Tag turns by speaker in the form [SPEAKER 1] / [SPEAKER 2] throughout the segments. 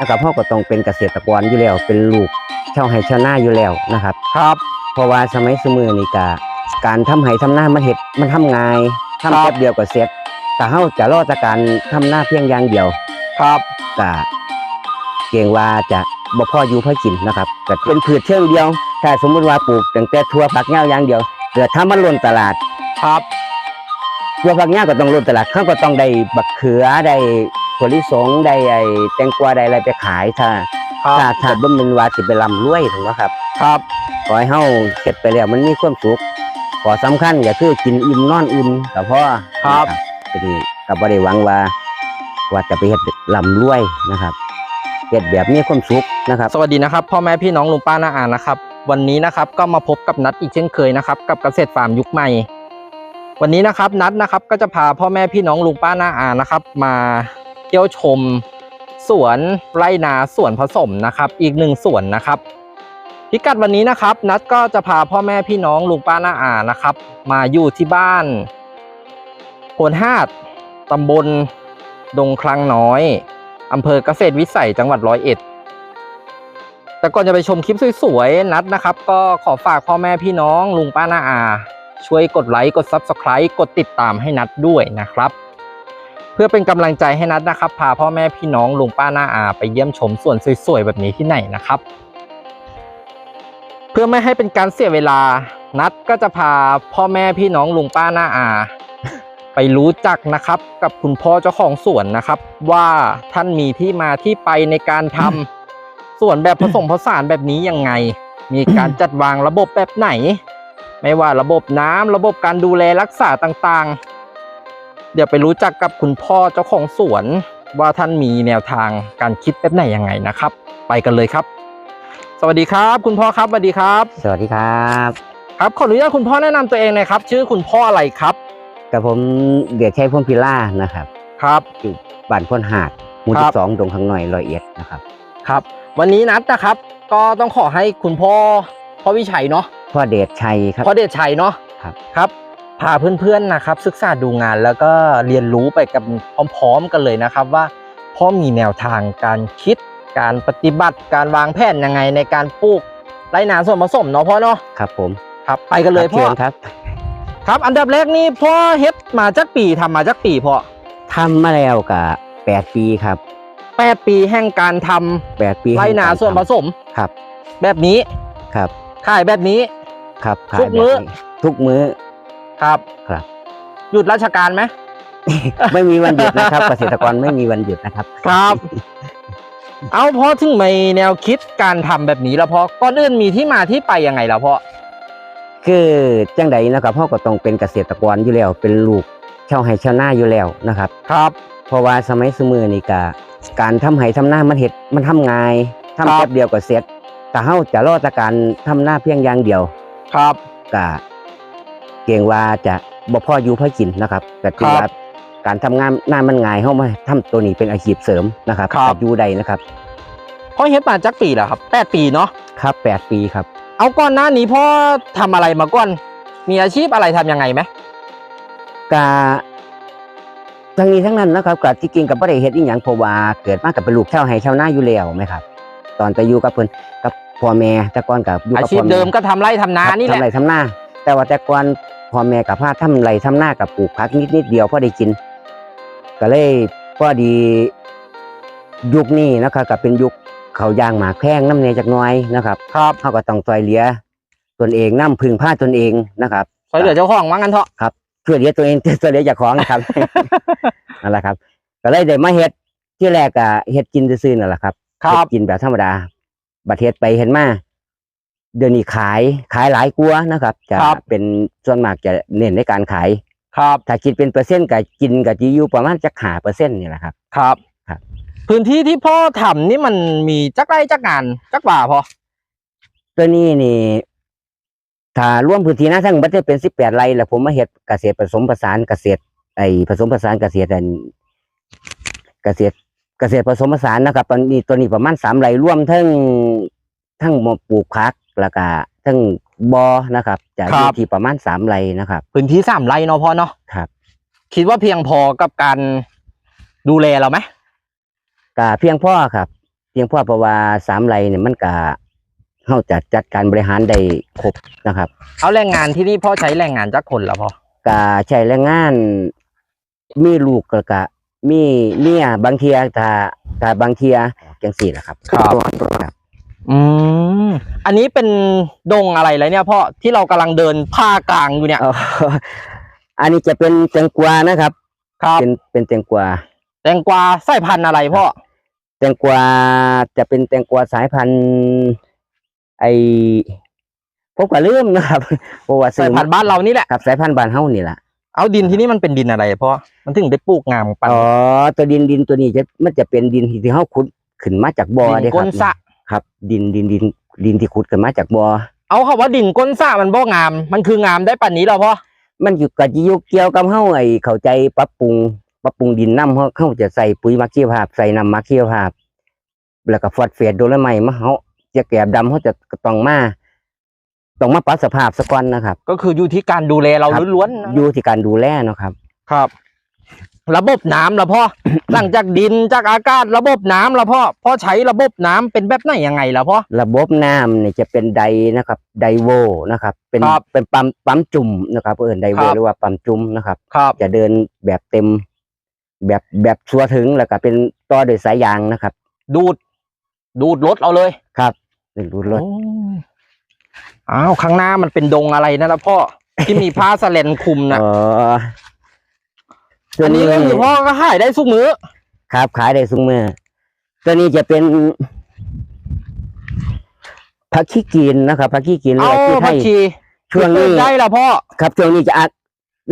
[SPEAKER 1] นะครับพ่อก็ต้องเป็นเกษตรกรอยู่แล้ว เป็นลูกชาวไร่ชาวนาอยู่แล้วนะครับ
[SPEAKER 2] ครับ
[SPEAKER 1] เพราะว่าสมัยสมือนี่กะการทำไห้ทำหน้ามันเห็ดมันทำง่ายทำ
[SPEAKER 2] ครับ
[SPEAKER 1] แป๊บเดียวก็เสร็จแต่เฮาจะรอแต่การทำหน้าเพียงอย่างเดียว
[SPEAKER 2] ครับ
[SPEAKER 1] กะเกรงว่าจะบ่พออยู่พอกินนะครับก็เป็นพืชเชิงเดียวถ้าสมมุติว่าปลูกตั้งแต่ทั่วผักเหง้าอย่างเดียวเกิดถ้ามันล้นตลาด
[SPEAKER 2] ครับ
[SPEAKER 1] ทั่วผักเหง้าก็ต้องล้นตลาดเขาก็ต้องได้บักเขือได้ ถั่วลิสงได้ไอ้แตงกวาได้อะไรไปขายถ้า
[SPEAKER 2] ครับ
[SPEAKER 1] ถ้าถ้าบ่แม่นว่าสิไปร่ำรวยถูกไหมครับ
[SPEAKER 2] ครับ
[SPEAKER 1] ขอให้เฮาเก็บไปแล้วมันมีความสุขขอสำคัญก็คือกินอิ่มนอนอุ่นก็พอ
[SPEAKER 2] ครับ
[SPEAKER 1] นะทีนี้ก็บ่ได้หวังว่า ว่าจะไปเฮ็ดร่ำรวยนะครับเฮ็ดแบบมีความสุขนะครับ
[SPEAKER 2] สวัสดีนะครับพ่อแม่พี่น้องลุงป้าน้าอานะครับ วันนี้นะครับก็มาพบกับนัดอีกเช่นเคยนะครับ กับเกษตรฟาร์มยุคใหม่ วันนี้นะครับนัดนะครับก็จะพาพ่อแม่พี่น้องลุงป้าน้าอานะครับ มา เที่ยวชม สวนไรนาสวนผสมนะครับ อีกหนึ่งสวนนะครับ พิกัดวันนี้นะครับ นัดก็จะพาพ่อแม่พี่น้องลุงป้าน้าอานะครับ มาอยู่ที่บ้านโพนหาดตำบลดงคลังน้อยอำเภอเกษตรวิสัยจังหวัดร้อยเอ็ดแต่ก่อนจะไปชมคลิปสวยๆ นัดนะครับ ก็ขอฝากพ่อแม่พี่น้องลุงป้าน้าอา ช่วยกดไลค์ กด Subscribe กดติดตามให้นัดด้วยนะครับ พื่อเป็นกำลังใจให้นัดนะครับพาพ่อแม่พี่น้องลุงป้าน้าอาไปเยี่ยมชมสวนสวยๆแบบนี้ที่ไหนนะครับ เพื่อไม่ให้เป็นการเสียเวลา นัดก็จะพาพ่อแม่พี่น้องลุงป้าน้าอา ไปรู้จักนะครับ กับคุณพ่อเจ้าของสวนนะครับ ว่าท่านมีที่มาที่ไปในการทำสวนแบบผสมผสานแบบนี้ยังไง มีการจัดวางระบบแบบไหน ไม่ว่าระบบน้ำระบบการดูแลรักษาต่างๆ เดี๋ยวไปรู้จักกับคุณพ่อเจ้าของสวน ว่าท่านมีแนวทางการคิดแบบไหนยังไงนะครับ ไปกันเลยครับ สวัสดีครับ คุณพ่อครับสวัสดีครับ
[SPEAKER 1] สวัสดีครับ
[SPEAKER 2] ครับขออนุญาตคุณพ่อแนะนำตัวเองหน่อยครับ ชื่อคุณพ่ออะไรครับ
[SPEAKER 1] กับผมเดียดชัยพงพิล่านะครับ
[SPEAKER 2] ครับ
[SPEAKER 1] อยู่บ้านพนหาดหมู่
[SPEAKER 2] ครั
[SPEAKER 1] ที่
[SPEAKER 2] บ
[SPEAKER 1] สองดงข้างหน่อยร้อยเอ็ดนะครับ
[SPEAKER 2] ครับ วันนี้นัดนะครับ ก็ต้องขอให้คุณพ่อพ่อวิชัยเนาะ
[SPEAKER 1] พ่อเดชชัยครับ
[SPEAKER 2] พ่อเดชชัยเนาะ
[SPEAKER 1] ครับ
[SPEAKER 2] ครับ พาเพื่อนๆนะครับ ศึกษาดูงานแล้วก็เรียนรู้ไปกับพร้อมๆกันเลยนะครับ ว่าพ่อมีแนวทางการคิดการปฏิบัติการวางแผนยังไงในการปลูกไรนาส่วนผสมเนาะพ่อเนาะ
[SPEAKER 1] ครับผม
[SPEAKER 2] ครับไปกันเลย
[SPEAKER 1] ครับ
[SPEAKER 2] พ่อ
[SPEAKER 1] ชิญครับ
[SPEAKER 2] ครับอันดับแรกนี่พ่อเฮ็ดมาจากปีทำมาจากปีพ่อ
[SPEAKER 1] ทำมาแล้วกับแปดปีครับ
[SPEAKER 2] แปดปีแห่งการทำ
[SPEAKER 1] แปดปี
[SPEAKER 2] ไรนา
[SPEAKER 1] แห่งกร
[SPEAKER 2] ส่วนผสม
[SPEAKER 1] ครับ
[SPEAKER 2] แบบนี้
[SPEAKER 1] ครับ
[SPEAKER 2] ขายแบบนี้
[SPEAKER 1] ครับ
[SPEAKER 2] ทุกมื้อ
[SPEAKER 1] ขายแบบนี้ทุกมื้อ
[SPEAKER 2] ครับ
[SPEAKER 1] ครับ
[SPEAKER 2] หยุดราชการไหม
[SPEAKER 1] ไม่มีวันหยุดนะครับ เกษตรกรไม่มีวันหยุดนะครับ
[SPEAKER 2] ครับ เอาเพราะถึงมีแนวคิดการทำแบบนี้แล้วเพราะก่อนอื่นมีที่มาที่ไปยังไงแล้วเพราะ
[SPEAKER 1] คือจังใดนะครับพ่อก็ต้องเป็นเกษตรกรอยู่แล้ว เป็นลูกชาวไร่ชาวนาอยู่แล้วนะครับ
[SPEAKER 2] ครับ
[SPEAKER 1] เพราะว่าสมัยสมือนี่กะการทำไห้ทำหน้ามันเห็ดมันทำง่ายทำ
[SPEAKER 2] ครับ
[SPEAKER 1] แป๊บเดียวก็เสร็จแต่เฮาจะรอแต่การทำหน้าเพียงอย่างเดียว
[SPEAKER 2] ครับ
[SPEAKER 1] กะ เกรงว่าจะบ่พออยู่พอกินนะครับแต่ถือ
[SPEAKER 2] ครับ
[SPEAKER 1] ว่าการทำงานหน้ามันง่ายเฮามาทำตัวนี้เป็นอาชีพเสริมนะครับ
[SPEAKER 2] ครับ
[SPEAKER 1] ก็อยู่ได้นะครับ
[SPEAKER 2] พ่อเฮ็ดมาจักปีแล้วครับแปดปีเนาะ
[SPEAKER 1] ครับแปดปีครับ
[SPEAKER 2] เอาก่อนหน้านี้พ่อทำอะไรมาก่อน มีอาชีพอะไรทำยังไงไหม
[SPEAKER 1] กะทั้งนี้ทั้งนั้นนะครับก็ที่จริงกับบ่ได้เฮ็ดอีหยังเพราะว่าเกิดมากับเป็นลูกชาวไร่ชาวนาอยู่แล้วไหมครับ ตอนแต่อยู่กับเพิ่นกับพ่อแม่แต่ก่อนกับอยู่
[SPEAKER 2] อา
[SPEAKER 1] กับ
[SPEAKER 2] ชีพ
[SPEAKER 1] พ่อแม่
[SPEAKER 2] เดิมก็ทำไร่ทำนานี่แห
[SPEAKER 1] ทำ
[SPEAKER 2] ละ
[SPEAKER 1] ไรทำหน้า แต่ว่าแต่ก่อนพ่อแม่กับพาทำไรทำหน้ากับปลูกผักนิดนิดๆเดียวพอได้กิน ก็เลยพอดียุคนี้นะครับก็เป็นยุคเขาวย่างหมากแพงน้ำเนยจากหน้อยนะครับ
[SPEAKER 2] ครับ
[SPEAKER 1] เขาก็ต้องซอยเหลือตนเองน้ำพึ่งผ้าตนเองนะครับ
[SPEAKER 2] ช่วยเหลือเจ้าของว่างั้นเถอะ
[SPEAKER 1] ช่วยเหลือตัวเองช่วยเหลือเจากของนะครับนั่นแหละครับ ก็เลยได้มาเฮ็ดที่แรกก็เฮ็ดกินซื่อๆนั่นแหละครับ
[SPEAKER 2] ครับ
[SPEAKER 1] เฮ็ดกินแบบธรรมดาบัดเฮ็ดไปเห็นมา เดือนนี้ขายขายหลายกลัวานะครับ จะ
[SPEAKER 2] ครับ
[SPEAKER 1] เป็นส่วนมากจะเน้นในการขาย
[SPEAKER 2] ครับ
[SPEAKER 1] ถ้าคิดเป็นเปอร์เซ็นต์ก็กินกับจีอยู่ประมาณจักหาเปอร์เซ็นต์นี่แหละครับ
[SPEAKER 2] ครับ
[SPEAKER 1] ครับ
[SPEAKER 2] พื้นที่ที่พ่อทำนี่มันมีจักไร่จักงานจักบ่าพอ
[SPEAKER 1] ตัวนี้นี่ ถ้ารวมพื้นที่นะทั้งหมดจะเป็นสิบแปดไร่แล้วผมมาเฮ็ดเกษตรผสมผสานเกษตร ไอผสมผสานเกษตรอันเกษตรเกษตรผสมผสานนะครับตอนนี้ตัวนี้ประมาณสามไร่รวมทั้งทั้งหมปลูกพัก แล้วก็ทั้งบอนะครับ จะอยู่ที่ประมาณสามไร่นะครับ
[SPEAKER 2] พื้นที่สามไร่เนาะพ่อเนาะ
[SPEAKER 1] ครับ
[SPEAKER 2] คิดว่าเพียงพอกับการดูแลเราไหม
[SPEAKER 1] ก็เพียงพอครับ เพียงพอเพราะว่าสามไรเนี่ยมันก็เฮาจะจัดการบริหารได้ครบนะครับ
[SPEAKER 2] เอาแรงงานที่นี่พ่อใช้แรงงานจักคนละพ่อ
[SPEAKER 1] ก็ใช้แรงงานมีลูกก็ก็มีเมียบางเทียถ้าถ้าบางเทียจังสี่แหละครับ ครับ
[SPEAKER 2] อืม อันนี้เป็นดงอะไรเลยเนี่ยพ่อที่เรากำลังเดินผ้ากลางอยู่เนี่ย
[SPEAKER 1] เอ่ออันนี้จะเป็นแตงกวานะครับ
[SPEAKER 2] ครับ
[SPEAKER 1] เป็นเป็นแตงกวา
[SPEAKER 2] แตงกวาสายพันธุ์อะไรพ่อ
[SPEAKER 1] แตงกวาจะเป็นแตงกวาสายพันธุ์ ไอพวกกว่าลืมนะครับเพราะว่าซื้
[SPEAKER 2] สายพันธุ์บ้านเรานี่แหละ
[SPEAKER 1] ครับสายพันธุ์บ้านเฮานี่แหละ
[SPEAKER 2] เอาดินที่นี่มันเป็นดินอะไรพ่อมันถึงได้ปลูกงามปัน
[SPEAKER 1] อ๋อตัวดินดินตัวนี้จะมันจะเป็นดินที่เฮาขุดขึ้นมาจากบ่อ
[SPEAKER 2] ดิน
[SPEAKER 1] เด้ค
[SPEAKER 2] ก้
[SPEAKER 1] รับ
[SPEAKER 2] นสระ
[SPEAKER 1] ครับ ดินดินดิน ดินที่ขุดขึ้นมาจากบ่อ
[SPEAKER 2] เอาคำว่าดินก้นสระมันบ่งาม มันคืองามได้ปันนี้เหรอพ่อ
[SPEAKER 1] มันอยู่กับยุเกี่ยวกับเฮาไอ้เข้าใจปรับปรุงปรับปรุงดินน้ำเฮาเฮาจะใส่ปุ๋ยหมักชีวภาพใส่น้ำหมักชีวภาพแล้วก็ฟอสเฟตโดลไม้มาเฮาจะแกบดำเฮาจะต้องมาต้องมาปรับสภาพซะก่อนนะครับ
[SPEAKER 2] ก็คืออยู่ที่การดูแลเรา
[SPEAKER 1] ครับ
[SPEAKER 2] ล้วนๆนะ
[SPEAKER 1] อยู่ที่การดูแลเนาะครับ
[SPEAKER 2] ครับ ระบบน้ำละพ่อหลังจากดินจากอากาศระบบน้ำละพ่อพ่อใช้ระบบน้ำเป็นแบบไหนยังไงละพ่อ
[SPEAKER 1] ระบบน้ำเนี่ยจะเป็นไดนะครับไดโวนะครับ เป็น
[SPEAKER 2] ครับ
[SPEAKER 1] เป็นปั๊มปั๊มจุ่มนะครับเอิ้นไดโว
[SPEAKER 2] ครับ
[SPEAKER 1] หรือว่าปั๊มจุ่มนะครับ
[SPEAKER 2] ครับ
[SPEAKER 1] จะเดินแบบเต็ม แบบแบบชัวถึงแล้วก็เป็นต่อด้วยสายยางนะครับ
[SPEAKER 2] ดูด ดูดรถเอาเลย
[SPEAKER 1] ครับเป็นรูดรถ
[SPEAKER 2] โอ้อ้าวข้างหน้ามันเป็นดงอะไรนะละพ่อที่มีผ้าสแลนคลุมนะ
[SPEAKER 1] อ๋อ ตัว
[SPEAKER 2] อันนี้
[SPEAKER 1] นี้
[SPEAKER 2] ก็คือพ่อก็ขายได้สุกมื้อ
[SPEAKER 1] ครับขายได้ซุ้มือตัวนี้จะเป็นผักขี้กินนะครับผักขี้กินหรือ
[SPEAKER 2] เอา
[SPEAKER 1] ว่าที่ไท
[SPEAKER 2] ผัก
[SPEAKER 1] ย
[SPEAKER 2] ชี
[SPEAKER 1] ช่วงนี้
[SPEAKER 2] ได้ละพ่อ
[SPEAKER 1] ครับช่วงนี้จะอัด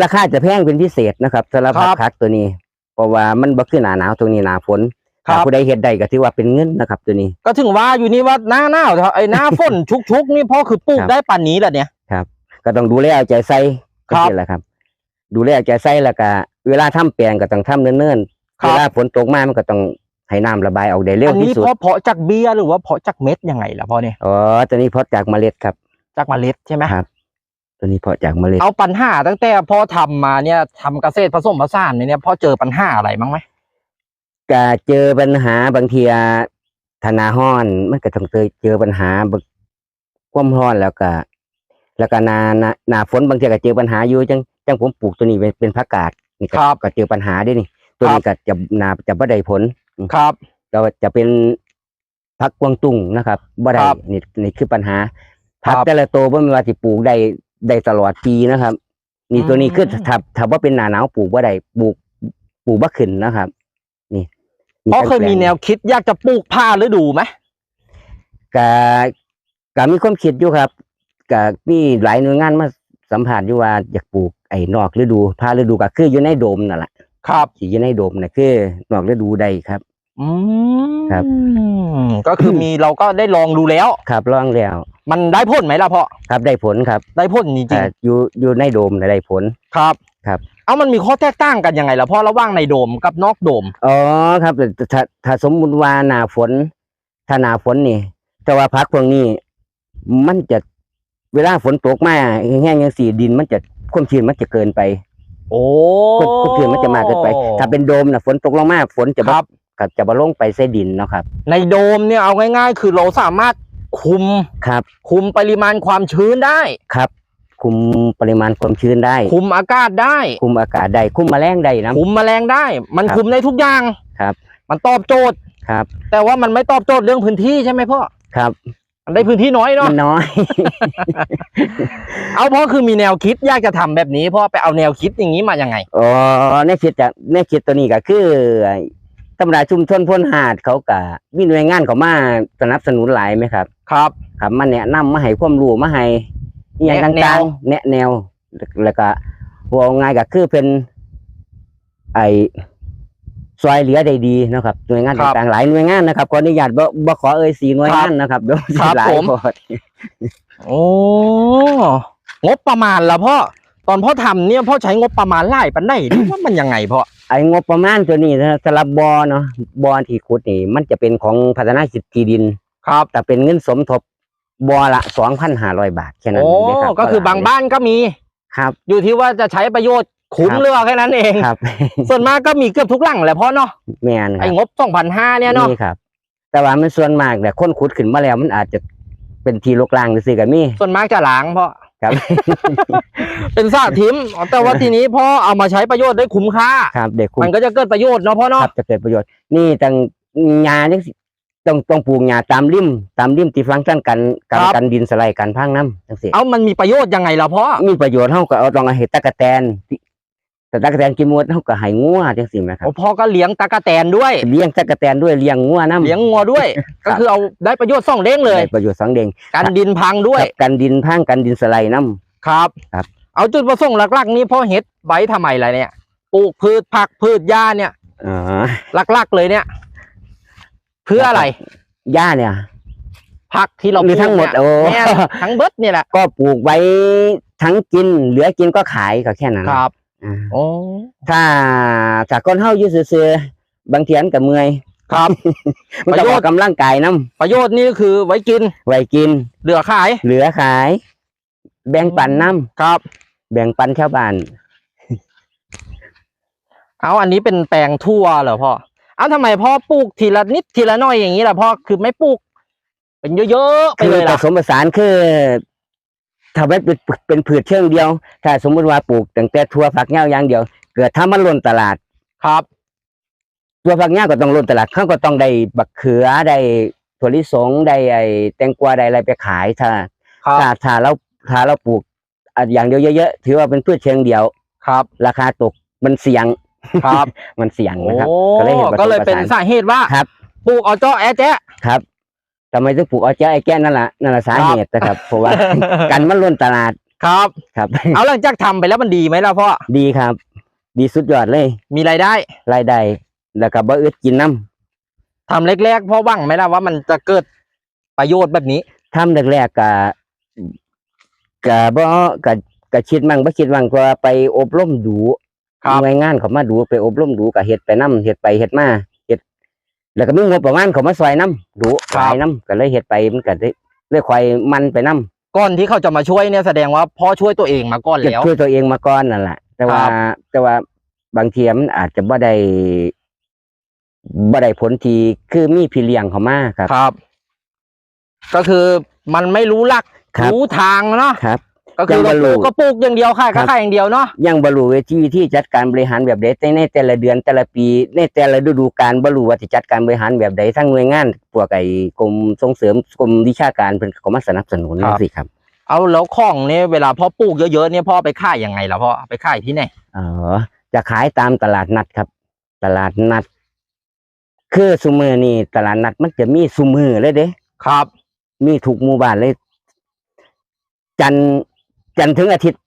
[SPEAKER 1] ราคาจะแพงเป็นพิเศษนะครับสำหรับ
[SPEAKER 2] ครั
[SPEAKER 1] ผัก
[SPEAKER 2] บ
[SPEAKER 1] คักตัวนี้ เพราะว่ามันบ่คือหนาหนาวตรงนี้หนาฝน
[SPEAKER 2] ครับ
[SPEAKER 1] ถ้าผู้ใดเฮ็ดได้ก็ถือว่าเป็นเงินนะครับตัวนี้
[SPEAKER 2] ก็ถึงว่าอยู่นี่ว่าหน้าหนาวไอ้หน้าฝน ชุกๆนี่พ่อคือปลูก
[SPEAKER 1] ครับ
[SPEAKER 2] ได้ปันนี้แหละเนี่ย
[SPEAKER 1] ก็ต้องดูแลเอาใจใส่
[SPEAKER 2] ครั
[SPEAKER 1] ก็
[SPEAKER 2] บ
[SPEAKER 1] คือแหละครับ ดูแลเอาใจใส่แล้วก็ เวลาทำแปลงก็ต้องทำเนิ่นๆ
[SPEAKER 2] ครับ
[SPEAKER 1] เวลาฝนตกมามันก็ต้องให้น้ำระบายออกได้เร็ว
[SPEAKER 2] อัน
[SPEAKER 1] ที่
[SPEAKER 2] นี้
[SPEAKER 1] สุด
[SPEAKER 2] พ่อเพาะจากเบี้ยหรือว่าเพาะจากเม็ดยังไงล่ะพ่อเนี่ย
[SPEAKER 1] อ๋อ ตัวนี้เพาะจากเมล็ดครับ
[SPEAKER 2] จากเมล็ดใช่ไหม
[SPEAKER 1] ครับ ตัวนี้เพาะจากเมล็ด
[SPEAKER 2] เอาปัญหาตั้งแต่พ่อทำมาเนี่ยทำเกษตรผสมผสานเนี่ยพ่อเจอปัญหาอะไรบ้างไหม
[SPEAKER 1] ก็เจอปัญหาบางทีอะธนาห้อนมันก็ต้องเจอเจอปัญหาบความร้อนแล้วก็ แล้วก็หนาหนาหนาฝนบางทีก็เจอปัญหาอยู่จังจังผมปลูกตัวนี้เป็นเป็นผักกาด นี่ก็
[SPEAKER 2] ครับ
[SPEAKER 1] ก็เจอปัญหาด้วยนี่ ตัวนี้ก็จะนาจะบ่ได้ผล
[SPEAKER 2] ครับ
[SPEAKER 1] ก็จะเป็นพักกวางตุ้งนะครับบ่ได้
[SPEAKER 2] ครับ
[SPEAKER 1] นี่นี่คือปัญหาพัก
[SPEAKER 2] ครับ
[SPEAKER 1] แต่ละตัวบ่แม่นว่าสิปลูกได้ได้ตลอดปีนะครับ นี่ตัวนี้คือ
[SPEAKER 2] อืม
[SPEAKER 1] ถ้าถ้าว่าเป็นหน้าหนาวปลูกบ่ได้ปลูกปลูกบ่ขึ้นนะครับ นี่
[SPEAKER 2] พ่อเคยมีแนวคิดอยากจะปลูกผ้าฤดูไหม
[SPEAKER 1] ก็ก็มีความคิดอยู่ครับก็มีหลายหน่วยงานมาสัมผัสอยู่ว่าอยากปลูก ไอ้นอกฤดูผ้าฤดูก็คืออยู่ในโดมนั่นแหละ
[SPEAKER 2] ครับ
[SPEAKER 1] ที่อยู่ในโดมน่ะคือนอกฤดูได้ครับ
[SPEAKER 2] อืม
[SPEAKER 1] ครับ
[SPEAKER 2] ก็คือมีเราก็ได้ลองดูแล้ว
[SPEAKER 1] ครับลองแล้ว
[SPEAKER 2] มันได้ผลไหมล่ะพ่อ
[SPEAKER 1] ครับได้ผลครับ
[SPEAKER 2] ได้ผลจริง
[SPEAKER 1] อ่าอยู่อยู่ในโดมน่ะได้ผล
[SPEAKER 2] ๆครับ
[SPEAKER 1] ครับ
[SPEAKER 2] เอามันมีข้อแตกต่างกันยังไงล่ะพ่อระหว่างในโดมกับนอกโดม
[SPEAKER 1] อ๋อครับแต่ถ้าถ้าสมมุติว่าหน้าฝน ถ้าหน้าฝนนี่ แต่ว่าพักพวกนี้ มันจะเวลาฝนตกมาแห้งๆยังสีดินมันจะ ความชื้นมันจะเกินไป
[SPEAKER 2] โอ้
[SPEAKER 1] ความความชื้นมันจะมากเกินไป ถ้าเป็นโดมนะฝนตกลงมาฝนจะ
[SPEAKER 2] ครับ
[SPEAKER 1] ก็จะบ่ลงไปใส่ดินเนาะครับ
[SPEAKER 2] ในโดมเนี่ยเอาง่าย ๆ คือเราสามารถคุม
[SPEAKER 1] ครับ
[SPEAKER 2] คุมปริมาณความชื้นได้
[SPEAKER 1] ครับ คุมปริมาณความชื้นได้
[SPEAKER 2] คุมอากาศได้
[SPEAKER 1] คุมอากาศได้คุมแมลงได้นะ
[SPEAKER 2] คุมแมลงได้ มัน
[SPEAKER 1] ครับ
[SPEAKER 2] คุมได้ทุกอย่าง
[SPEAKER 1] ครับ
[SPEAKER 2] มันตอบโจทย์
[SPEAKER 1] ครับ
[SPEAKER 2] แต่ว่ามันไม่ตอบโจทย์เรื่องพื้นที่ใช่ไหมพ่อ
[SPEAKER 1] ครับ
[SPEAKER 2] มันได้พื้นที่น้อยเนาะ
[SPEAKER 1] มันน้อย
[SPEAKER 2] เอาพ่อคือมีแนวคิดอยากจะทำแบบนี้พ่อไปเอาแนวคิดอย่างนี้มายังไง
[SPEAKER 1] อ๋อในคิดจะในคิดตัวนี้ก็คือธรรมดาชุมชนพ้นหาดเขาก็มีหน่วยงานเขามาสนับสนุนหลายไหมครับ
[SPEAKER 2] ครับ
[SPEAKER 1] ครับมาแนะนำมาให้ความรู้มาให้อหย่าง
[SPEAKER 2] แนะแน
[SPEAKER 1] ต่าง
[SPEAKER 2] ว
[SPEAKER 1] ๆแนะแนวแล้วก็ว่าง่ายก็คือเป็น ไอ ซอยเหลือได้ดีเนาะครับหน่วยงานต่างๆหลายหน่วยงานนะครับขออนุญาตบ่บ่ขอเอ่ยสีหน่วยงานนะครับเดี๋ยวสิหลายโพด
[SPEAKER 2] โอ้งบประมาณละพ่อตอนพ่อทำเนี่ยพ่อใช้งบประมาณไล่ปันไหนหรือว่ามันยังไงพ่อ
[SPEAKER 1] ไอ้งบประมาณตัวนี้นะสำหรับบอเนาะบอที่ขุดนี่ มันจะเป็นของพัฒนาสิทธิดิน
[SPEAKER 2] ครับ
[SPEAKER 1] แต่เป็นเงินสมทบบอละสองพันห้าร้อยบาทแค่นั้น
[SPEAKER 2] โอ้
[SPEAKER 1] เองครับ
[SPEAKER 2] ก็คือบางบ้านก็มี
[SPEAKER 1] ครับ
[SPEAKER 2] อยู่ที่ว่าจะใช้ประโยชน์ คุ้ม
[SPEAKER 1] ครับ
[SPEAKER 2] เรือแค่นั้นเอง
[SPEAKER 1] ครับ
[SPEAKER 2] ส่วนมากก็มีเกือบทุกหลังแหละพ่อเนาะ
[SPEAKER 1] แม่นค
[SPEAKER 2] ไอ้
[SPEAKER 1] รับ
[SPEAKER 2] งบสองพันห้าเนี่ยเนาะ
[SPEAKER 1] นี่ครับ แต่ว่ามันส่วนมากเนี่ยคนขุดขึ้นมาแล้วมันอาจจะเป็นทีลกลางซื่อๆก็มี
[SPEAKER 2] ส่วนมากจะล้างเพราะ
[SPEAKER 1] ครับ
[SPEAKER 2] เป็นสาทิมแต่ว่าทีนี้พอเอามาใช้ประโยชน์ได้คุ้มค่า
[SPEAKER 1] ครับเด็กคุณ
[SPEAKER 2] มันก็จะเกิดประโยชน์เนาะพ่อ
[SPEAKER 1] ค
[SPEAKER 2] เนาะ
[SPEAKER 1] รับจะเกิดประโยชน์ นี่ตั้งหญ้านี่สิต้องต้องปลูกหญ้าตามริมตามริมที่ฟังก์ชันกันกันกันดินสไลด์กันพังน้ำจังซี่
[SPEAKER 2] เอามันมีประโยชน์ยังไงล่ะพ่อ
[SPEAKER 1] มีประโยชน์เฮาก็เอาต้องเอาเห็ดตะกะแตนที่ แต่ตะกะแตนกินหมดเฮาก็ให้งัวจังซี่แหมครั
[SPEAKER 2] โอ้
[SPEAKER 1] บ
[SPEAKER 2] พ่อก็เลี้ยงตะกะแตนด้วย
[SPEAKER 1] เลี้ยงตะกะแตนด้วยเลี้ยงงัวน้ำ
[SPEAKER 2] เลี้ยงงัวด้วย
[SPEAKER 1] ครับ
[SPEAKER 2] ก็คือเอาได้ประโยชน์สองเด้งเลย
[SPEAKER 1] ได้ประโยชน์สองเด้ง
[SPEAKER 2] กันดินพังด้วย
[SPEAKER 1] ครับกันดินพังกันดินสไลด์น้ำ
[SPEAKER 2] ครับ
[SPEAKER 1] ครับ
[SPEAKER 2] เอาจุดประสงค์หลักๆ นี้พ่อเฮ็ดไว้ทำไมล่ะเนี่ยปลูกพืชผักพืชหญ้าเนี่ย
[SPEAKER 1] อ๋อ
[SPEAKER 2] หลักๆเลยเนี่ย เพื่ออะไร
[SPEAKER 1] หญ้าเนี่ย
[SPEAKER 2] ผักที่เรา
[SPEAKER 1] หรือทั้งหมด
[SPEAKER 2] ปลูก
[SPEAKER 1] โอ้
[SPEAKER 2] เนี่ยแม่นทั้งเบิดเนี่ยแหละ
[SPEAKER 1] ก็ปลูกไว้ทั้งกิน เหลือกินก็ขายก็แค่นั้น
[SPEAKER 2] ครับ
[SPEAKER 1] อ่า
[SPEAKER 2] โอ้
[SPEAKER 1] ถ้าจากคนเฮาอยู่ซื่อๆบางเทียนกับเมื่อย
[SPEAKER 2] ครับ
[SPEAKER 1] มัน
[SPEAKER 2] ประ
[SPEAKER 1] จะ
[SPEAKER 2] โย
[SPEAKER 1] อ
[SPEAKER 2] ช
[SPEAKER 1] อ
[SPEAKER 2] น์
[SPEAKER 1] กกำลังกายน้
[SPEAKER 2] ประโยชน์นี่ก็คือไว้กินำ
[SPEAKER 1] ไว้กิน
[SPEAKER 2] เหลือขาย
[SPEAKER 1] เหลือขาย แบ่งปันน้
[SPEAKER 2] ครับำ
[SPEAKER 1] แบ่งปันชาวบ้าน
[SPEAKER 2] เอาอันนี้เป็นแปลงทั่วเหรอพ่อเอาทำไมพ่อปลูกทีละนิดทีละหน้อยอย่างนี้ล่ะพ่อคือไม่ปลูก เป็นเยอะๆไป
[SPEAKER 1] คือ
[SPEAKER 2] เลย
[SPEAKER 1] ผ
[SPEAKER 2] ล่ะ
[SPEAKER 1] สมผสานคือ ถ้าไม่เป็นเป็นผืชเชิงเดียว ถ้าสมมติว่าปลูกตั้งแต่ทั่วฝักเหย้าอย่างเดียว เกิดถ้ามันล้นตลาด
[SPEAKER 2] ครับ
[SPEAKER 1] ตัวฝักเหย้าก็ต้องล้นตลาดเขาก็ต้องได้บักเขือได้ถั่วลิสงได้ไอ้แตงกวาได้อะไรไปขายถ้า
[SPEAKER 2] ครับ
[SPEAKER 1] ถ้าถ้าเราถ้าเราปลูกอะอย่างเดียวเยอะๆถือว่าเป็นพืชเชิงเดียว
[SPEAKER 2] ครับ
[SPEAKER 1] ราคาตกมันเสี่ยง
[SPEAKER 2] ครับ
[SPEAKER 1] มันเสี่ยง
[SPEAKER 2] โอ้
[SPEAKER 1] นะครับก็เลยเห็นผสม
[SPEAKER 2] ก็เลยเป็น
[SPEAKER 1] ผสาน
[SPEAKER 2] สาเหตุว่า
[SPEAKER 1] ครับ
[SPEAKER 2] ปลูกเอาเจาะแอะแจ๊ะ
[SPEAKER 1] ครับ ทำไมถึงปลูกเอาแจ้ไอ้แก้นั่นล่ะนั่นล่ะสาเหตุนะครับเพราะว่า กันมันล้นตลาด
[SPEAKER 2] ครับ
[SPEAKER 1] ครับ
[SPEAKER 2] เอาหลังจากทำไปแล้วมันดีไหมล่ะพ่อ
[SPEAKER 1] ดีครับ ดีสุดยอดเลย
[SPEAKER 2] มีรายได้
[SPEAKER 1] รายได้แล้วก็บ่อึดกินน้
[SPEAKER 2] ทำแรกๆพ่อหวังไหมล่ะว่ามันจะเกิดประโยชน์แบบนี้ำ
[SPEAKER 1] ทำแรกๆก็ก็บ่ก็ก็คิดมั่งบ่คิดมั่งเพราะว่าไปอบรมดู
[SPEAKER 2] ครับ
[SPEAKER 1] หน่วยงานเขามาดูไปอบรมดูก็เฮ็ดไปนํเฮ็ดไปเฮ็ดมาเฮ็ด แล้วก็มีงบประมาณเขามาซอยนํดูหลายนํก็เลยเฮ็ดไปมันก็ได้เลยควายมันไปนํ
[SPEAKER 2] ก่อนที่เขาจะมาช่วยเนี่ยแสดงว่าพ่อช่วยตัวเองมาก่อน
[SPEAKER 1] เก็บ
[SPEAKER 2] แล้ว
[SPEAKER 1] ช่วยตัวเองมาก่อนนั่นแหละแต่ว่า
[SPEAKER 2] ครับ
[SPEAKER 1] แต่ว่าบางทีมันอาจจะบ่ได้บ่ได้ผลทีคือมีพี่เลี้ยงเขามาครับ
[SPEAKER 2] ครับ ก็คือมันไม่รู้หลัก
[SPEAKER 1] ครับ
[SPEAKER 2] รู้ทางเนาะ
[SPEAKER 1] ครับ
[SPEAKER 2] ก็คือ
[SPEAKER 1] ยัง
[SPEAKER 2] เรา
[SPEAKER 1] ไม่
[SPEAKER 2] ป
[SPEAKER 1] รู้
[SPEAKER 2] ลูกก็ปลูกอย่างเดียวค่ะ
[SPEAKER 1] ครั
[SPEAKER 2] ก็
[SPEAKER 1] บ
[SPEAKER 2] ขายอย่างเดียวเนาะ
[SPEAKER 1] ยังบ่รู้วิธีวิธีจัดการบริหารแบบใดแต่ในแต่ละเดือนแต่ละปีในแต่ละฤดูกาลบ่รู้ว่าสิจัดการบริหารแบบใดทั้งหน่วยงานพวกไอ้กรมส่งเสริมกรมวิชาการเพิ่นก็มาสนับสนุนจังซี่ครับ
[SPEAKER 2] เอาแล้วของเนี่ยเวลาพ่อปลูกเยอะๆเนี่ยพ่อไปขายยังไงล่ะพ่อไปขายที่ไหน
[SPEAKER 1] อ๋อจะขายตามตลาดนัดครับ ตลาดนัด คือซุมือนี่ตลาดนัดมันจะมีซุมือเลยเด้
[SPEAKER 2] ครับ
[SPEAKER 1] มีทุกหมู่บ้านเลยจันทร์ จันทร์ถึงอาทิตย์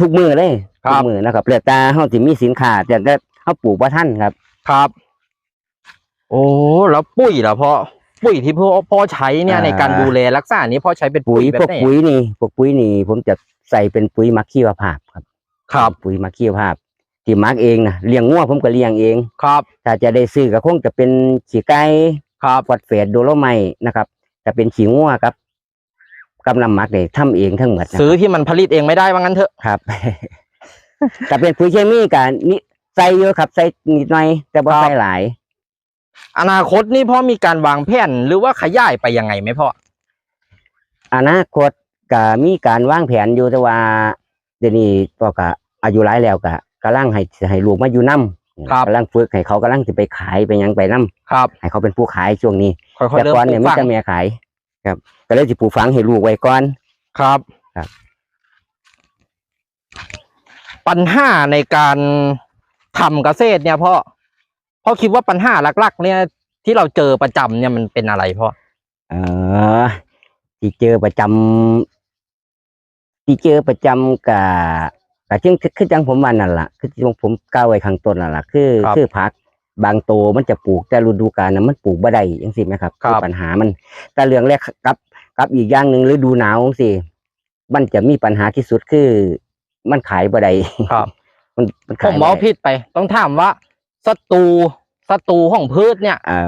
[SPEAKER 1] ทุกมือเลย
[SPEAKER 2] ครั
[SPEAKER 1] ทุ
[SPEAKER 2] บ
[SPEAKER 1] กมือนะครับเลือตาเฮาสิมีสินค้าแต่ก็เฮาปลูกว่าท่านครับ
[SPEAKER 2] ครับ โอ้แล้วปุ๋ยล่ะพ่อปุ๋ยที่พ่อพ่อใช้เนี่ย
[SPEAKER 1] อ่า
[SPEAKER 2] ในการดูแลรักษานี้พ่อใช้เป็น
[SPEAKER 1] ปุ๋
[SPEAKER 2] ปุ๋
[SPEAKER 1] ย
[SPEAKER 2] ยแบ
[SPEAKER 1] พว
[SPEAKER 2] บ
[SPEAKER 1] ก
[SPEAKER 2] ไหน
[SPEAKER 1] ปุ๋ยนี่พวกปุ๋ยนี่ผมจะใส่เป็นปุ๋ยมักชีวภาพครับ
[SPEAKER 2] ครับ
[SPEAKER 1] ปุ๋ยมักชีวภาพ ที่มักเองนะเลี้ยงงัวผมก็เลี้ยงเอง
[SPEAKER 2] ครับ
[SPEAKER 1] ถ้าจะได้ซื้อก็คงจะเป็นขี้ไก่
[SPEAKER 2] ครับ
[SPEAKER 1] ฟอสเฟตโดโลไมต์นะครับจะเป็นขี้งัวครับ กำน้ำหมักเนี่ยทำเองทั้งหมดนะ
[SPEAKER 2] ซื้อที่มันผลิตเองไม่ได้ว่างั้นเถอะ
[SPEAKER 1] ครับ แต่เป็นปุ๋ยเคมีกับนี่ใส่เยอะครับใส่นิดหน่อยแต่บ่
[SPEAKER 2] ครับ
[SPEAKER 1] ใส่หลาย
[SPEAKER 2] อนาคตนี่พ่อมีการวางแผนหรือว่าขยายไปยังไงไหมพ่อ
[SPEAKER 1] อนาคตก็มีการวางแผนอยู่แต่ว่าเดี๋ยวนี้พ่อก็อายุหลายแล้วก็กำลังให้ให้ลูกมาอยู่นำ
[SPEAKER 2] ครับ
[SPEAKER 1] กำลังฝึกให้เขากำลังจะไปขายไปหยังไปนํ
[SPEAKER 2] ครับ
[SPEAKER 1] ให้เขาเป็นผู้ขายช่วงนี้
[SPEAKER 2] ค่อย
[SPEAKER 1] แต่
[SPEAKER 2] ๆเริ่ม
[SPEAKER 1] ก่อน
[SPEAKER 2] ป
[SPEAKER 1] เนี่ย
[SPEAKER 2] ลู
[SPEAKER 1] มี
[SPEAKER 2] กฝัง
[SPEAKER 1] แต่แม่ขาย ครับ ก็เลยสิปลูกฝังให้ลูกไว้ก่อน
[SPEAKER 2] ครับ
[SPEAKER 1] ครับ
[SPEAKER 2] ปัญหาในการทำเกษตรเนี่ยพ่อพ่อคิดว่าปัญหาหลัก ๆ เนี่ย ที่เราเจอประจำเนี่ยมันเป็นอะไรพ่อ
[SPEAKER 1] เออที่เจอประจำที่เจอประจำกับกับจึงคือจังผมว่านั่นล่ะ คือที่ผมกล่าวไว้ข้างต้นนั่นล่ะคือ
[SPEAKER 2] ครับ
[SPEAKER 1] คือผักบางโตมันจะปลูกแต่ฤดูกาลน่ะมันปลูกบ่ได้จังซี่ไหมครับ
[SPEAKER 2] ครับ
[SPEAKER 1] อปัญหามัน แต่เรื่องแรกกับ กับอีกอย่างหนึ่งฤดูหนาวจังซี่มันจะมีปัญหาที่สุดคือ มันขายบ่ได้
[SPEAKER 2] ครับ
[SPEAKER 1] มันมัน
[SPEAKER 2] ผ
[SPEAKER 1] ขาย
[SPEAKER 2] ม
[SPEAKER 1] บ่
[SPEAKER 2] มอง
[SPEAKER 1] ได้
[SPEAKER 2] ผิดไป ต้องถามว่าศัตรูศัตรูของพืชเนี่ย
[SPEAKER 1] เอ่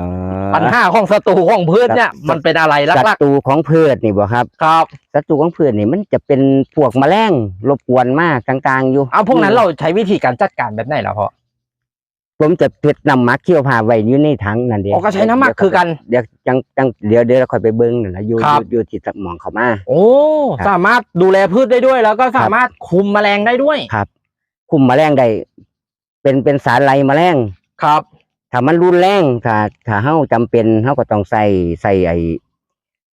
[SPEAKER 1] อ
[SPEAKER 2] ปัญหาของศัตรูของพืชเนี่ย
[SPEAKER 1] ศัตรู
[SPEAKER 2] มันเป็นอะไร
[SPEAKER 1] ศั
[SPEAKER 2] ลัก
[SPEAKER 1] ตรูของพืชนี่บ่ครับ
[SPEAKER 2] ๆครับ
[SPEAKER 1] ศัตรูของพืชนี่มันจะเป็นพวกแมลงรบกวนมากต่างๆอยู่
[SPEAKER 2] เอาพวกนั้นเราใช้วิธีการจัดการแบบไหนล่ะพ่อ
[SPEAKER 1] ผมจะเพ็ดน้ำหมักเคี่ยวผ่าไว้อยู่ในถังนั่นเอง
[SPEAKER 2] อ๋อก็ใช้น้ำหมักคือกัน
[SPEAKER 1] เดี๋ยวจังจังเดี๋ยวเดี๋ยวเราค่อยไปเบิ้งนั่นนะอยู่
[SPEAKER 2] ครับ
[SPEAKER 1] อยู่อยู่ที่สมองเขามา
[SPEAKER 2] โอ้
[SPEAKER 1] ครับ
[SPEAKER 2] สามารถดูแลพืชได้ด้วย แล้วก็สามารถคุมแมลงได้ด้วย
[SPEAKER 1] ครับ คุมแมลงได้เป็นเป็นสารไล่แมลง
[SPEAKER 2] ครับ
[SPEAKER 1] ถ้ามันรุนแรงถ้าถ้าเฮาจำเป็นเฮาก็ต้องใส่ใส่ไอ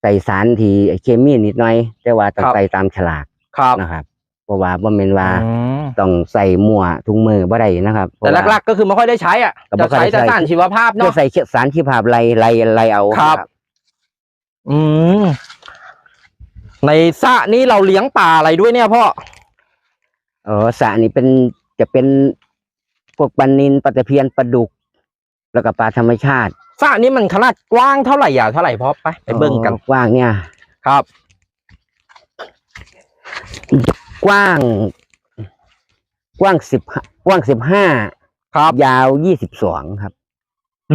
[SPEAKER 1] ใส่สารที่ไอ้เคมีนิดหน่อย แต่ว่าต้อง
[SPEAKER 2] ครับ
[SPEAKER 1] ใส่ตามฉลาก
[SPEAKER 2] ครับ
[SPEAKER 1] นะครับ เพราะว่าบ่แม่นว่า
[SPEAKER 2] อืม
[SPEAKER 1] ต้องใส่มั่วทุงมือบ่ได้นะครับ
[SPEAKER 2] แต่หลักๆก็คือไม่ค่อยได้ใช้อะ
[SPEAKER 1] ก็บ่
[SPEAKER 2] จะ
[SPEAKER 1] ค่อย
[SPEAKER 2] ใช้
[SPEAKER 1] ได้
[SPEAKER 2] แต่
[SPEAKER 1] ใช้
[SPEAKER 2] สารชีวภาพ
[SPEAKER 1] ก็
[SPEAKER 2] เนาะ
[SPEAKER 1] ใส่สารชีวภาพไล่ไล่ไล่เอา
[SPEAKER 2] ครับ อืมในสระนี้เราเลี้ยงปลาอะไรด้วยเนี่ยพ่อ
[SPEAKER 1] เออสระนี่เป็นจะเป็นพวกปลานินปลาตะเพียนปลาดุก แล้วก็ปลาธรรมชาติ
[SPEAKER 2] สระนี้มันขนาดกว้างเท่าไหร่ยาวเท่าไหร่พ่อไปไปเบิ่งกัน
[SPEAKER 1] ออกว้างเนี่ย
[SPEAKER 2] ครับ
[SPEAKER 1] กว้าง กว้างสิบกว้างสิบห้า
[SPEAKER 2] ครับ
[SPEAKER 1] ยาวยี่สิบสองครับ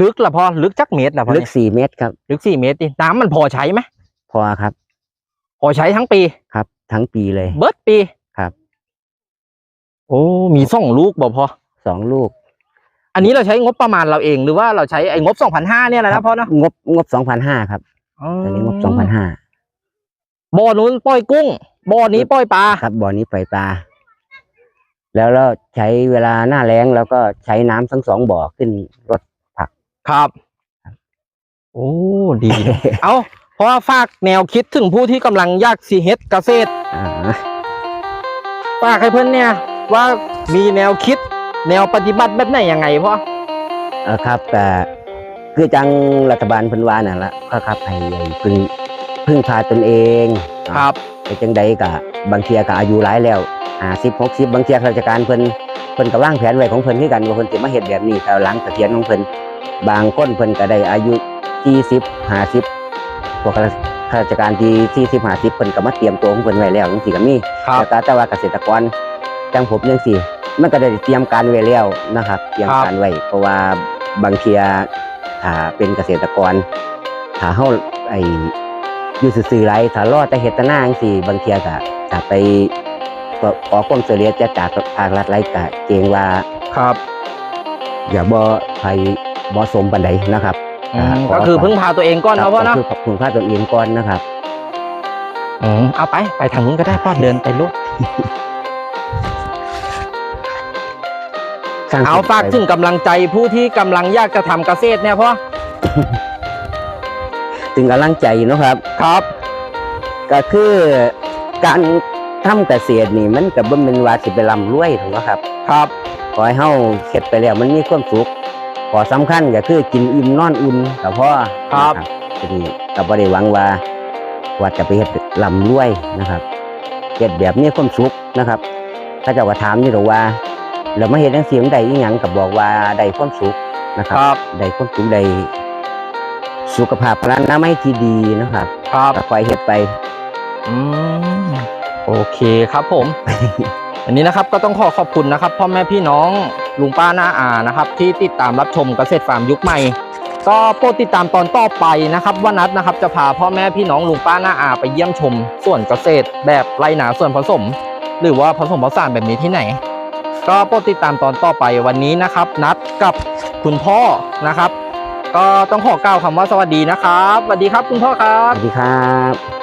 [SPEAKER 2] ลึกละพ่อลึกจักเมตรละพ่อ
[SPEAKER 1] ลึก
[SPEAKER 2] เนี่ย
[SPEAKER 1] สี่เมตรครับ
[SPEAKER 2] ลึกสี่เมตรดิน้ำมันพอใช้ไหม
[SPEAKER 1] พอครับ
[SPEAKER 2] พอใช้ทั้งปี
[SPEAKER 1] ครับ ทั้งปีเลย
[SPEAKER 2] เบิร์ดปี
[SPEAKER 1] ครับ
[SPEAKER 2] โอ้ มีส่องลูกบ่พอ
[SPEAKER 1] สองลูก
[SPEAKER 2] อันนี้เราใช้งบประมาณเราเองหรือว่าเราใช้ไอ้งบสองพันห้าเนี่ยแหละ
[SPEAKER 1] ครั
[SPEAKER 2] นะ
[SPEAKER 1] บ
[SPEAKER 2] พ่อเนาะ
[SPEAKER 1] งบงบสองพันห้าครับอันนี้งบสองพันห้า
[SPEAKER 2] บ่อนู้นปล่อยกุ้ง บ่อนี้ปล่อยปลา
[SPEAKER 1] ครับบ่อนี้ปล่อยปลาแล้วเราใช้เวลาหน้าแล้งแล้วก็ใช้น้ำทั้งสองบ่อขึ้นรถ
[SPEAKER 2] ครับ โอ้ ดี เอาเพราะว่าฝากแนวคิดถึงผู้ที่กำลังอยากสีเฮ็ดเกษตร
[SPEAKER 1] อ่า
[SPEAKER 2] ฝากให้เพื่อนเนี่ย ว่ามีแนวคิด แนวปฏิบัติแบบไหนยังไงพ่อ
[SPEAKER 1] เออครับแต่คือจังรัฐบาลเพิ่นว่านั่นละก็ครับให้พึ่งพึ่งพาตนเอง
[SPEAKER 2] ครับ
[SPEAKER 1] ไปจังใดก็บางเทียก็อายุหลายแล้วห้าสิบหกสิบบางเทียข้าราชการเพิ่นเพิ่นก็วางแผนไว้ของเพิ่นคือกันว่าเพิ่นสิมาเฮ็ดแบบนี้แต่หลังเกษียณของเพิ่นบางคนเพิ่นก็ได้อายุสี่สิบห้าสิบพวกข้าราชการที่สี่สิบห้าสิบเพิ่นก็มาเตรียมตัวของเพิ่นไว้แล้วจังซี่ก็มี
[SPEAKER 2] ครับ
[SPEAKER 1] แต่ก็แต่ว่าเกษตรกรจังผมจังซี่มันก็ได้เตรียมการไว้แล้วนะครับ เตรียม
[SPEAKER 2] ครับ
[SPEAKER 1] การไว้เพราะว่าบางเทียถ้าเป็นเกษตรกรถ้าเฮาไอ อยู่ซื่อๆไรถ้ารอแต่เฮ็ดแต่หน้าจังซี่ บางเทียก็ถ้าไปขอขอความช่วยเหลือจากจากภาครัฐไรก็เกรงว่า
[SPEAKER 2] ครับ
[SPEAKER 1] อย่าบ่ไปบ่สมปานใดนะครับ
[SPEAKER 2] อืม
[SPEAKER 1] ขอ
[SPEAKER 2] ก็คือพึ่งพาตัวเองก่อน
[SPEAKER 1] ครั
[SPEAKER 2] นะ
[SPEAKER 1] บ
[SPEAKER 2] พ่อเนาะ
[SPEAKER 1] ก็คือขอบคุณค่าตัวเองก่อนนะครับ
[SPEAKER 2] อืมเอาไปไปทางนู้นก็ได้พ่อเดินไปลูก
[SPEAKER 1] สร้ง
[SPEAKER 2] เอาฝาก
[SPEAKER 1] ไป
[SPEAKER 2] ถึงกำลังใจผู้ที่กำลังอยากจะทำเกษตรเนี่ยพ่อ
[SPEAKER 1] ถึงกำลังใจเนาะครับ
[SPEAKER 2] ครับ
[SPEAKER 1] ก็คือการทำเกษตรนี่มันก็บ่แม่นว่าสิไปร่ำรวยถูกไหมครับ
[SPEAKER 2] ครับ
[SPEAKER 1] ขอให้เฮาเฮ็ดไปแล้วมันมีความสุขขอสำคัญก็คือกินอิ่มนอนอุ่นก็พอ
[SPEAKER 2] ครับ
[SPEAKER 1] นะทีนี้ก็บ่ได้หวังว่าว่าจะไปเฮ็ดร่ำรวยนะครับเฮ็ดแบบมีความสุขนะครับ ถ้าเจ้าก็ถามนี่หรอกว่าแล้วมาเฮ็ดจังซี่มันได้อีหยังก็บอกว่าได้ความสุขนะค
[SPEAKER 2] ครับรับ
[SPEAKER 1] ได้ความสุขได้ สุขภาพพลานามัยที่ดีนะครับ
[SPEAKER 2] ครับ
[SPEAKER 1] ก็คอยเฮ็ดไป
[SPEAKER 2] อืมโอเคครับผม อันนี้นะครับก็ต้องขอขอบคุณนะครับพ่อแม่พี่น้องลุงป้าน้าอานะครับ ที่ติดตามรับชมเกษตรฟาร์มยุคใหม่ ก็โปรดติดตามตอนต่อไปนะครับ ว่านัดนะครับจะพาพ่อแม่พี่น้องลุงป้าน้าอาไปเยี่ยมชมส่วนเกษตรแบบไรหนาส่วนผสม หรือว่าผสมผสานแบบนี้ที่ไหน ก็โปรดติดตามตอนต่อไปวันนี้นะครับ นัดกับคุณพ่อนะครับ ก็ต้องขอกล่าวคำว่าสวัสดีนะครับสวัสดีครับคุณพ่อครับ ส
[SPEAKER 1] วัสดีครับ